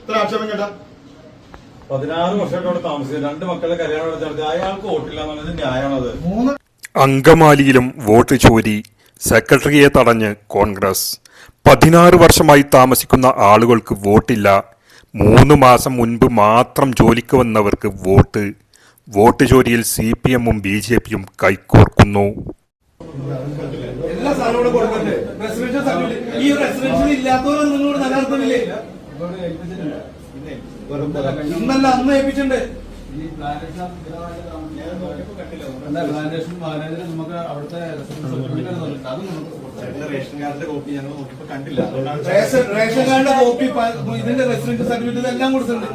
ഇത്ര ആക്ഷേപം കേട്ട പതിനാറ് വർഷമായിട്ട് അവിടെ താമസിച്ചത് രണ്ട് മക്കളെ കല്യാണം നടത്തി അയാൾക്ക് വോട്ടില്ല എന്നുള്ളത് ന്യായമാണത്. അങ്കമാലിയിലും വോട്ട് ചോരി സെക്രട്ടറിയെ തടഞ്ഞ് കോൺഗ്രസ്. പതിനാറ് വർഷമായി താമസിക്കുന്ന ആളുകൾക്ക് വോട്ടില്ല. മൂന്ന് മാസം മുൻപ് മാത്രം ജോലിക്ക് വന്നവർക്ക് വോട്ട്. വോട്ട് ചോരിയിൽ സി പി എമ്മും ബി ജെ പിയും കൈകോർക്കുന്നു. എല്ലാ സാധനവും കൊടുക്കണ്ടേ? റെസിഡൻഷ്യൽ സർട്ടിഫിക്കറ്റ് ഈ റെസിഡൻഷ്യൽ ഇല്ലാത്തവരും നിങ്ങളോട് നിലനിർത്തുന്നില്ലേ ഇന്നല്ല അന്ന് ഏൽപ്പിച്ചിട്ടുണ്ട്. ഈ പ്ലാന്റേഷൻ അല്ല പ്ലാന്റേഷൻ മാനേജർ നമുക്ക് അവിടുത്തെ അത്. റേഷൻ കാർഡിന്റെ കോപ്പി ഞങ്ങൾ നോക്കിയപ്പോ കണ്ടില്ല. റേഷൻ റേഷൻ കാർഡിന്റെ കോപ്പി ഇതിന്റെ റെസിഡൻഷ്യൽ സർട്ടിഫിക്കറ്റ് എല്ലാം കൊടുത്തിട്ടുണ്ട്.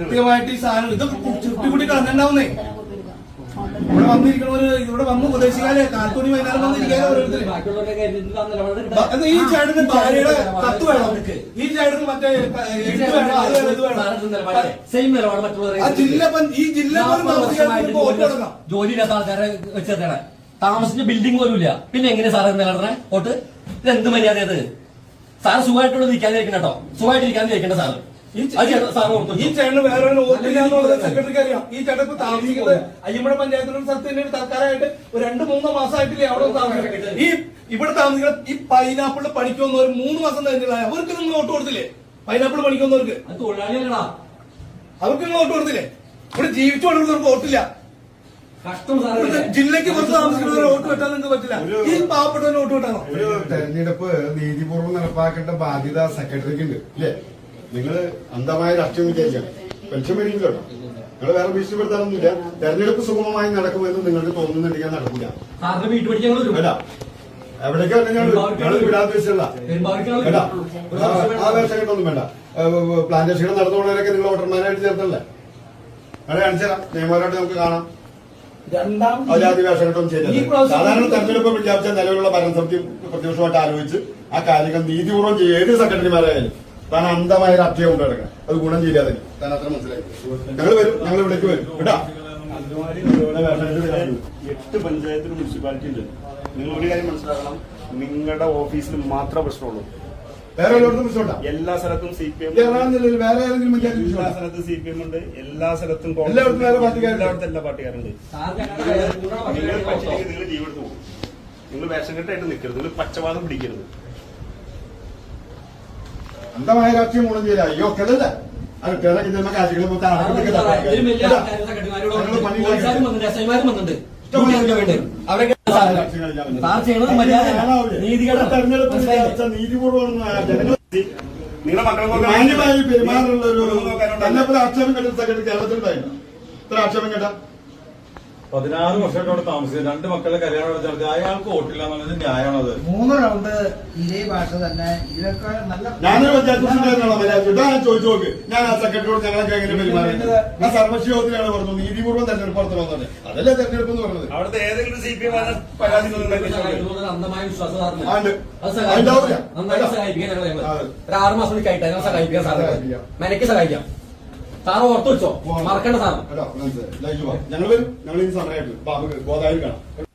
കൃത്യമായിട്ട് ഈ സാധനം ഇത് ചുട്ടിക്കുട്ടി കളഞ്ഞിട്ടുണ്ടാവുന്നേ. ഇവിടെ വന്നിരിക്കണവര് ഇവിടെ വന്ന് ഉപദേശിക്കാതെ കാൽത്തോണി വൈകുന്നേരം വന്നിരിക്കാതെ ഈ ചേട്ടന് ഭാര്യയുടെ കത്ത് വേണം ഈ ചേട്ടന് മറ്റേ ജില്ല ഈ ജില്ല ജോലിയില്ലാത്ത ആൾക്കാരെ വെച്ചേട്ടാണ് താമസിച്ച ബിൽഡിംഗ് പോലും ഇല്ല. പിന്നെ എങ്ങനെ സാറേ നിലനിർത്തണേ ഓട്ട്. ഇത് എന്ത് മര്യാദ സാറ് സുഖമായിട്ടുള്ള ഇരിക്കാതിരിക്കണം കേട്ടോ സുഖമായിട്ട് ഇരിക്കാതിരിക്കണ്ട സാറ്? ഈ ചേട്ടന് വേറെ ഒരു വോട്ടില്ല എന്നുള്ളത് സെക്രട്ടറിക്ക് അറിയാം ഈ ചേട്ടൻ ഇപ്പൊ താമസിക്കുന്നത് അയ്യമ്പഴ പഞ്ചായത്തിലൊരു സ്ഥലത്ത് തന്നെ ഒരു തൽക്കാലമായിട്ട് ഒരു രണ്ട് മൂന്ന് മാസമായിട്ടില്ലേ അവിടെ താമസിക്കുന്നത്. ഈ ഇവിടെ താമസിക്കുന്ന ഈ പൈനാപ്പിൾ പണിക്ക് ഒരു മൂന്ന് മാസം കഴിഞ്ഞില്ല. അവർക്ക് നിങ്ങൾ വോട്ട് കൊടുത്തില്ലേ? പൈനാപ്പിൾ പണിക്ക് വന്നവർക്ക്. അത് തൊഴിലാളികളാ അവർക്ക് നിങ്ങൾ വോട്ട് കൊടുത്തില്ലേ? ഇവിടെ ജീവിച്ചു കൊണ്ടിരുന്നവർക്ക് വോട്ടില്ല. ജില്ലക്ക് പുറത്ത് താമസിക്കുന്നവർ വോട്ട് വെട്ടാൻ നിങ്ങൾക്ക് പറ്റില്ല. ഈ പാവപ്പെട്ടവന് വോട്ട് വെട്ടാനോ? ഒരു തെരഞ്ഞെടുപ്പ് നീതിപൂർവം നടപ്പാക്കേണ്ട ബാധ്യത സെക്രട്ടറിക്ക് ഉണ്ട്. നിങ്ങൾ അന്ധമായ രാഷ്ട്രീയം വിചാരിച്ചാണ് പെൻഷൻ മേടിക്കില്ല കേട്ടോ. നിങ്ങൾ വേറെ ഭീഷണിപ്പെടുത്താനൊന്നുമില്ല. തെരഞ്ഞെടുപ്പ് സുഗമമായി നടക്കുമെന്ന് നിങ്ങൾക്ക് തോന്നുന്നുണ്ടെങ്കിൽ നടക്കില്ല അല്ല. എവിടേക്കാണ് ഞങ്ങൾ? വിടാത്ത ആ- വേണ്ട. പ്ലാന്റേഷനുകൾ നടന്നുകൊണ്ടവരൊക്കെ നിങ്ങൾ വോട്ടർമാരായിട്ട് ചേർത്തല്ലേ? അവിടെ കാണിച്ചുതരാം നിയമപരമായിട്ട് നമുക്ക് കാണാം. വേഷം ചെയ്തത് സാധാരണ തെരഞ്ഞെടുപ്പ് പ്രഖ്യാപിച്ച നിലവിലുള്ള ഭരണസമിതി പ്രതിപക്ഷമായിട്ട് ആലോചിച്ച് ആ കാര്യങ്ങൾ നീതിപൂർവം ഏത് സെക്രട്ടറിമാരായാലും താൻ അന്ധമായ രാഷ്ട്രീയം കൊണ്ട് കിടക്കണം അത് ഗുണം ചെയ്യാതെ താൻ അത്ര മനസ്സിലായി. ഞങ്ങൾ വരും ഞങ്ങൾ ഇവിടേക്ക് വരും. കേട്ടാ എട്ട് പഞ്ചായത്തിന് മുനിസിപ്പാലിറ്റി ഉണ്ട്. നിങ്ങൾ ഒരു കാര്യം മനസ്സിലാക്കണം. നിങ്ങളുടെ ഓഫീസിൽ മാത്രമേ പ്രശ്നമുള്ളൂ. വേറെ എല്ലാ സ്ഥലത്തും സി പി എം വേറെ ഏതെങ്കിലും എല്ലാ സ്ഥലത്തും സി പി എം ഉണ്ട്. എല്ലാ സ്ഥലത്തും എല്ലായിടത്തും വേറെ പാർട്ടിക്കാരുണ്ട്? എല്ലായിടത്തും എല്ലാ പാർട്ടിക്കാരുണ്ട്. നിങ്ങൾ നിങ്ങൾ എടുത്ത് പോകും. നിങ്ങൾ വേഷം കെട്ടായിട്ട് നിൽക്കരുത്. നിങ്ങൾ പച്ചവാദം പിടിക്കരുത്. അന്ധമായ രാഷ്ട്രീയം ഗുണം ചെയ്യില്ല അയ്യോ ഒക്കലല്ല അത് നമ്മൾ കാശികളെ മൊത്തം അടക്കത്തൊക്കെ ഇതിലും വലിയ കേട്ടാ? ആൾക്കാരും സെക്രട്ടറിമാരും ഞങ്ങൾ പണി പോലീസുകാരും വന്നിട്ടുണ്ട്. എസ് ഐമാരും വന്നിട്ടുണ്ട് ഇഷ്ടംപോലെ ഡ്യൂട്ടി അവർക്ക് വേണ്ടി. അവരൊക്കെ സാറ് സാർ ചെയ്യണത് മര്യാദ നീതികേടാണ് തെരഞ്ഞെടുപ്പ് മനസ്സിലായില്ലേ? വിചാരിച്ച നീതിപൂർവം ജനങ്ങൾ നിങ്ങളുടെ മക്കളെ പെരുമാറുള്ള ഒരു ആക്ഷേപം കേട്ട സെക്രട്ടറി ഇത്ര ആക്ഷേപം കേട്ടാ? പതിനാറ് വർഷമായിട്ട് അവിടെ താമസിച്ചത്. രണ്ട് മക്കളുടെ കല്യാണം നടത്തി അയാൾക്ക് വോട്ടില്ല എന്നുള്ളത് ന്യായമാണത്. മൂന്ന് റൗണ്ട് ഇതേ ഭാഷ തന്നെ. ഇതൊക്കെ നല്ല ഞാനൊരു പഞ്ചായത്ത് ചോദിച്ചു നോക്ക്. ഞാൻ ആ സെക്രട്ടറിയോട് ഞങ്ങളൊക്കെ എങ്ങനെ ഞാൻ ആ സർവശി യോഗത്തിലാണ് പറഞ്ഞു നീതിപൂർവം തെരഞ്ഞെടുപ്പ് നടത്തണമെന്നാണ് അതല്ലേ തെരഞ്ഞെടുപ്പ് എന്ന് പറഞ്ഞത്. അവിടുത്തെ ഏതെങ്കിലും സി പി എം പരാതി. സഹായിക്കാം. ആറ് മാസം ഞങ്ങൾ സഹായിപ്പിക്കാം. മെനക്ക് സഹായിക്കാം. സാറ് ഓർത്തു വെച്ചോ? മറക്കണ്ട സാറ്. ഞങ്ങൾ വരും ഞങ്ങൾ ഇനി സമയമായിട്ട് ബാബു ഗോദാവരി കാണാം.